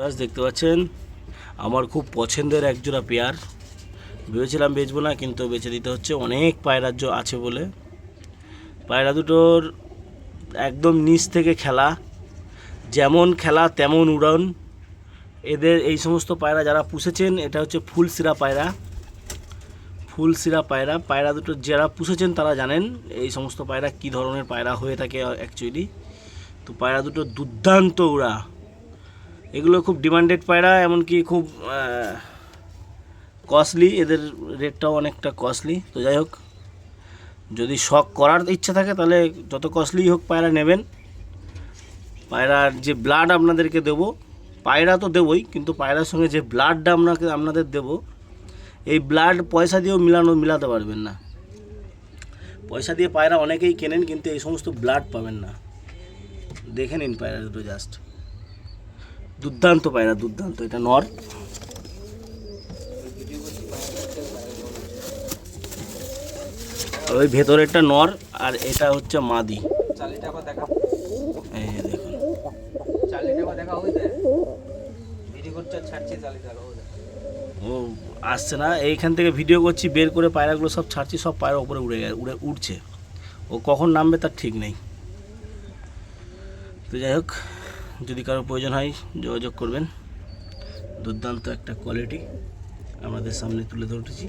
গাছ দেখতে পাচ্ছেন, আমার খুব পছন্দের একজোড়া পেয়ার। ভেবেছিলাম বেচবো না, কিন্তু বেচে দিতে হচ্ছে। অনেক পায়রার জো আছে বলে। পায়রা দুটোর একদম নিচ থেকে খেলা। যেমন খেলা, তেমন উড়ন। এদের এই সমস্ত পায়রা যারা পুষেছেন, এটা হচ্ছে ফুল সিরা পায়রা। ফুল সিরা পায়রা। পায়রা দুটো যারা পুষেছেন, তারা জানেন এই সমস্ত পায়রা কী ধরনের পায়রা হয়ে থাকে অ্যাকচুয়ালি তো পায়রা দুটো দুর্দান্ত উড়া। এগুলো খুব ডিমান্ডেড পায়রা, এমনকি খুব কস্টলি এদের রেটটাও অনেকটা কস্টলি তো যাই হোক, যদি শখ করার ইচ্ছা থাকে, তাহলে যত কস্টলি হোক পায়রা নেবেন। পায়রার যে ব্লাড আপনাদেরকে দেব, পায়রা তো দেবই, কিন্তু পায়রার সঙ্গে যে ব্লাডটা আপনাকে, আপনাদের দেব, এই ব্লাড পয়সা দিয়েও মিলানো, মিলাতে পারবেন না। পয়সা দিয়ে পায়রা অনেকেই কেনেন, কিন্তু এই সমস্ত ব্লাড পাবেন না। দেখে নিন পায়রা দুটো জাস্ট দুর্দান্ত পায়রা, দুর্দান্ত। এটা নর। ওই ভেতরেরটা নর, আর এটা হচ্ছে মাদি। ও, আসছে না। এইখান থেকে ভিডিও করছি, বের করে পায়রাগুলো সব ছাড়ছি, সব পায়রা উপরে উড়ে গেছে উড়ে উঠছে ও কখন নামবে তার ঠিক নেই। তো যাই হোক যদি কারও প্রয়োজন হয় যোগাযোগ করবেন। দুর্দান্ত একটা কোয়ালিটি আমাদের সামনে তুলে ধরেছি